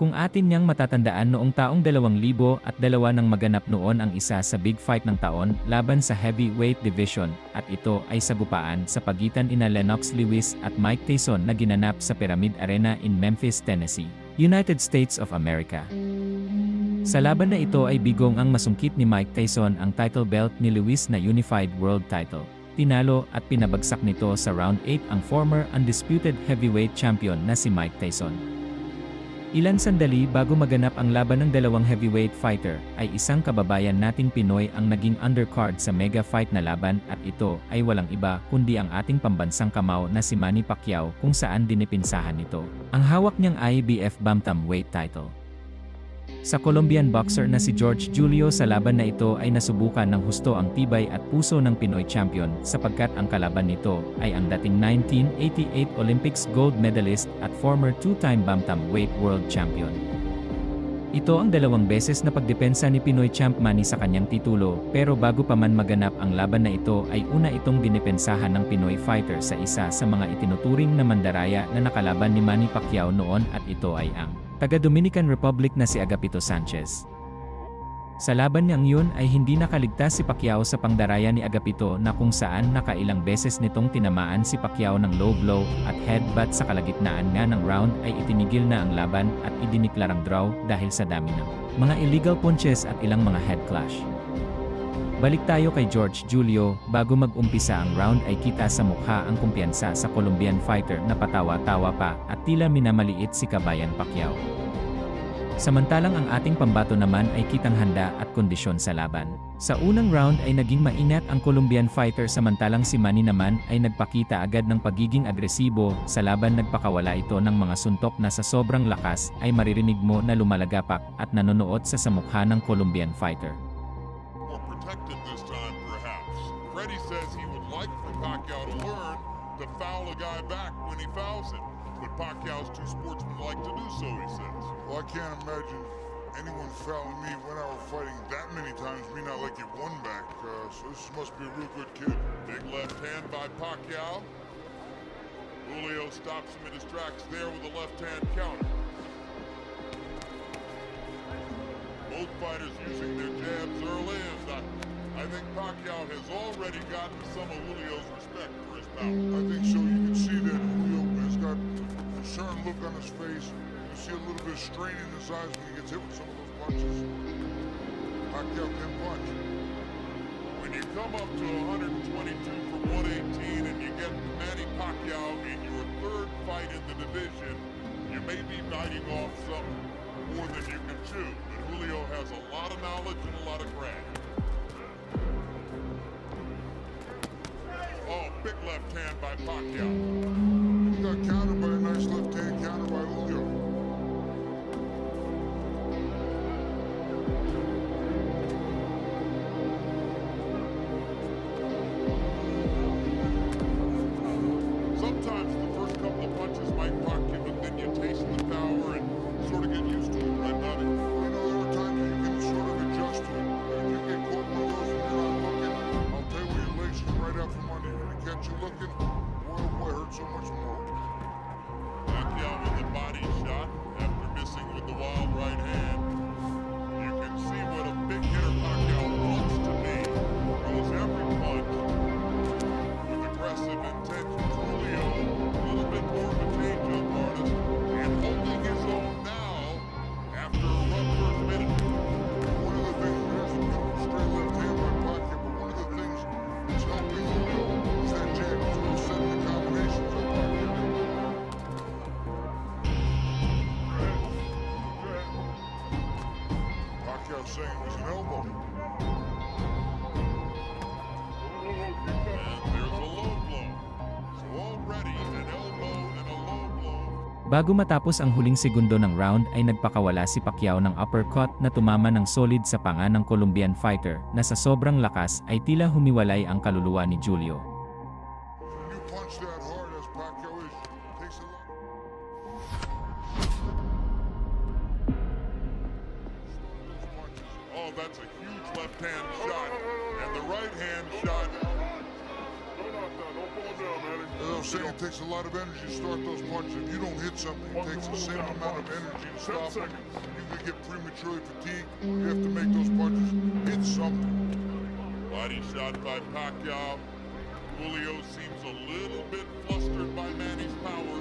Kung atin niyang matatandaan noong taong 2000 at dalawa nang maganap noon ang isa sa big fight ng taon laban sa heavyweight division at ito ay sabupaan sa pagitan ina Lennox Lewis at Mike Tyson na ginanap sa Pyramid Arena in Memphis, Tennessee, United States of America. Sa laban na ito ay bigong ang masungkit ni Mike Tyson ang title belt ni Lewis na Unified World Title. Tinalo at pinabagsak nito sa round 8 ang former undisputed heavyweight champion na si Mike Tyson. Ilan sandali bago maganap ang laban ng dalawang heavyweight fighter, ay isang kababayan nating Pinoy ang naging undercard sa mega fight na laban at ito ay walang iba kundi ang ating pambansang kamao na si Manny Pacquiao kung saan dinipinsahan nito. Ang hawak niyang IBF Bantamweight title. Sa Colombian boxer na si George Julio sa laban na ito ay nasubukan ng husto ang tibay at puso ng Pinoy champion sapagkat ang kalaban nito ay ang dating 1988 Olympics gold medalist at former two-time bantamweight world champion. Ito ang dalawang beses na pagdepensa ni Pinoy champ Manny sa kanyang titulo pero bago pa man maganap ang laban na ito ay una itong dinipensahan ng Pinoy fighter sa isa sa mga itinuturing na mandaraya na nakalaban ni Manny Pacquiao noon at ito ay ang taga-Dominican Republic na si Agapito Sanchez. Sa laban niyang yun ay hindi nakaligtas si Pacquiao sa pangdaraya ni Agapito na kung saan nakailang beses nitong tinamaan si Pacquiao ng low blow at headbutt sa kalagitnaan nga ng round ay itinigil na ang laban at idiniklarang draw dahil sa dami ng mga illegal punches at ilang mga head clash. Balik tayo kay George Julio, bago mag-umpisa ang round ay kita sa mukha ang kumpiyansa sa Colombian fighter na patawa-tawa pa at tila minamaliit si Kabayan Pacquiao. Samantalang ang ating pambato naman ay kitang handa at kondisyon sa laban. Sa unang round ay naging mainat ang Colombian fighter samantalang si Manny naman ay nagpakita agad ng pagiging agresibo, sa laban nagpakawala ito ng mga suntok na sa sobrang lakas ay maririnig mo na lumalagapak at nanonood sa samukha ng Colombian fighter. more protected this time, perhaps. Freddie says he would like for Pacquiao to learn to foul a guy back when he fouls him. But Pacquiao's too sportsmanlike to do so, he says. Well, I can't imagine anyone fouling me when I was fighting that many times, me not like it one back. Uh, so this must be a real good kid. Big left hand by Pacquiao. Julio stops him and distracts there with a left hand counter. Both fighters using their jabs early, and uh, I think Pacquiao has already gotten some of Julio's respect for his power. I think so. You can see that Julio certain look on his face. You see a little bit of strain in his eyes when he gets hit with some of those punches. Pacquiao can punch. When you come up to 122 from 118 and you get Manny Pacquiao in your third fight in the division, you may be biting off some more than you can chew. But Julio has a lot of knowledge and a lot of craft. Oh, big left hand by Pacquiao. Got countered by a nice left hand counter by Julio. Bago matapos ang huling segundo ng round ay nagpakawala si Pacquiao ng uppercut na tumama ng solid sa panga ng Colombian fighter na sa sobrang lakas ay tila humiwalay ang kaluluwa ni Julio. A. Oh, that's a huge left hand shot. And the right hand shot. As I was saying, it takes a lot of energy to start those punches. If you don't hit something, it takes the same amount of energy to stop them. If you can get prematurely fatigued. You have to make those punches hit something. Body shot by Pacquiao. Julio seems a little bit flustered by Manny's power.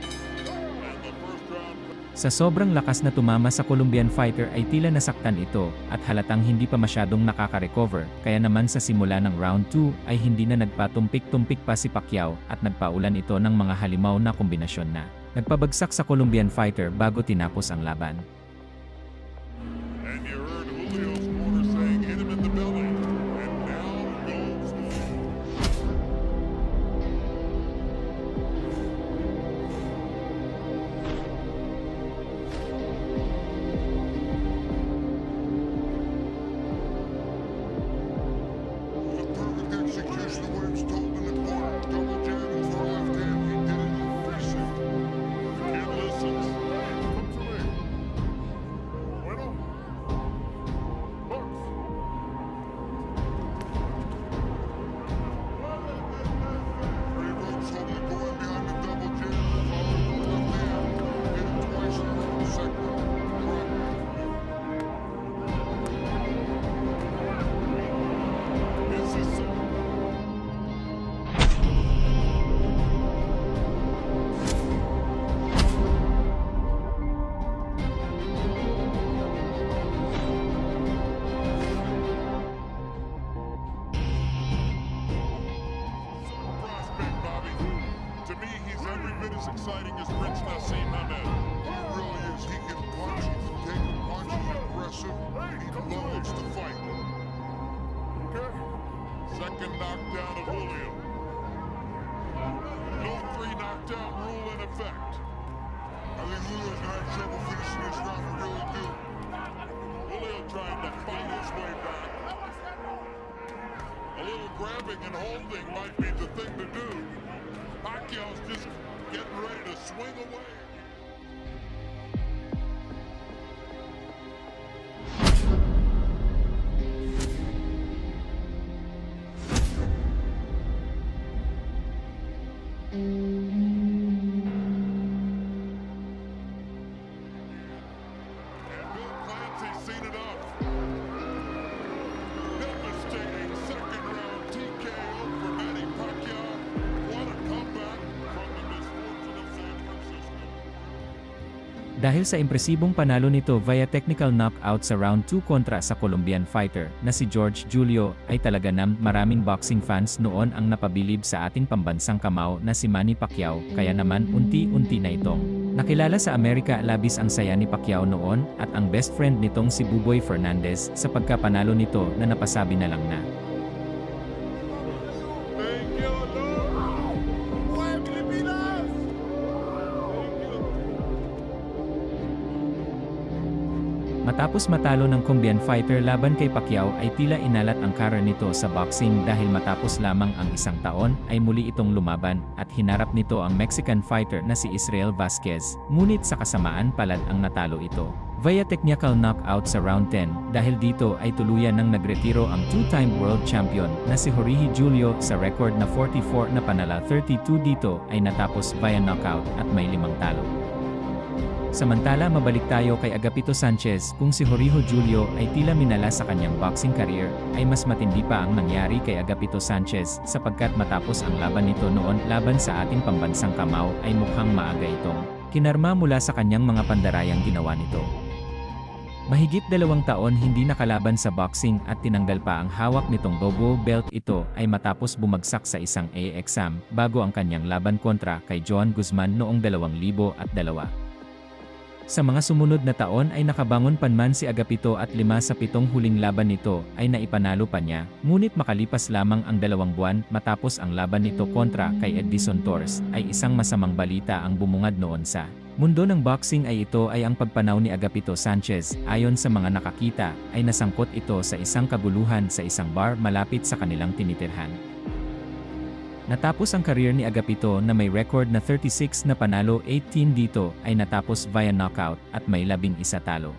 And the first round Sa sobrang lakas na tumama sa Colombian fighter ay tila nasaktan ito at halatang hindi pa masyadong nakaka-recover kaya naman sa simula ng round 2 ay hindi na nagpatumpik-tumpik pa si Pacquiao at nagpaulan ito ng mga halimaw na kombinasyon na nagpabagsak sa Colombian fighter bago tinapos ang laban. Exciting as Prince Nassim Hamed. He really is. He can punch. He can take a punch. He's aggressive. He loves to fight. Okay. Second knockdown of Julio. No three knockdown rule in effect. I think Julio's gonna have trouble finishing this round. I really do. Julio trying to fight his way back. A little grabbing and holding might be the thing to do. Pacquiao's just getting ready to swing away. Dahil sa impresibong panalo nito via technical knockout sa round 2 kontra sa Colombian fighter na si George Julio ay talaga nam maraming boxing fans noon ang napabilib sa ating pambansang kamao na si Manny Pacquiao kaya naman unti-unti na itong nakilala sa Amerika labis ang saya ni Pacquiao noon at ang best friend nitong si Buboy Fernandez sa pagkapanalo nito na napasabi na lang na Matapos matalo ng Colombian fighter laban kay Pacquiao ay tila inalat ang kara nito sa boxing dahil matapos lamang ang isang taon ay muli itong lumaban at hinarap nito ang Mexican fighter na si Israel Vasquez, ngunit sa kasamaan palad ang natalo ito. Via technical knockout sa round 10 dahil dito ay tuluyan ng nagretiro ang two-time world champion na si Jorge Julio sa record na 44 na panala 32 dito ay natapos via knockout at may limang talo. Samantala mabalik tayo kay Agapito Sanchez kung si Jorge Julio ay tila minala sa kanyang boxing career, ay mas matindi pa ang nangyari kay Agapito Sanchez sapagkat matapos ang laban nito noon laban sa ating pambansang kamao ay mukhang maaga itong kinarma mula sa kanyang mga pandarayang ginawa nito. Mahigit dalawang taon hindi nakalaban sa boxing at tinanggal pa ang hawak nitong double belt ito ay matapos bumagsak sa isang A exam bago ang kanyang laban kontra kay John Guzman noong 2002. Sa mga sumunod na taon ay nakabangon panman si Agapito at lima sa pitong huling laban nito ay naipanalo pa niya, ngunit makalipas lamang ang dalawang buwan matapos ang laban nito kontra kay Edison Torres ay isang masamang balita ang bumungad noon sa mundo ng boxing ay ito ay ang pagpanaw ni Agapito Sanchez ayon sa mga nakakita ay nasangkot ito sa isang kaguluhan sa isang bar malapit sa kanilang tinitirhan. Natapos ang career ni Agapito na may record na 36 na panalo 18 dito ay natapos via knockout at may labing isa talo.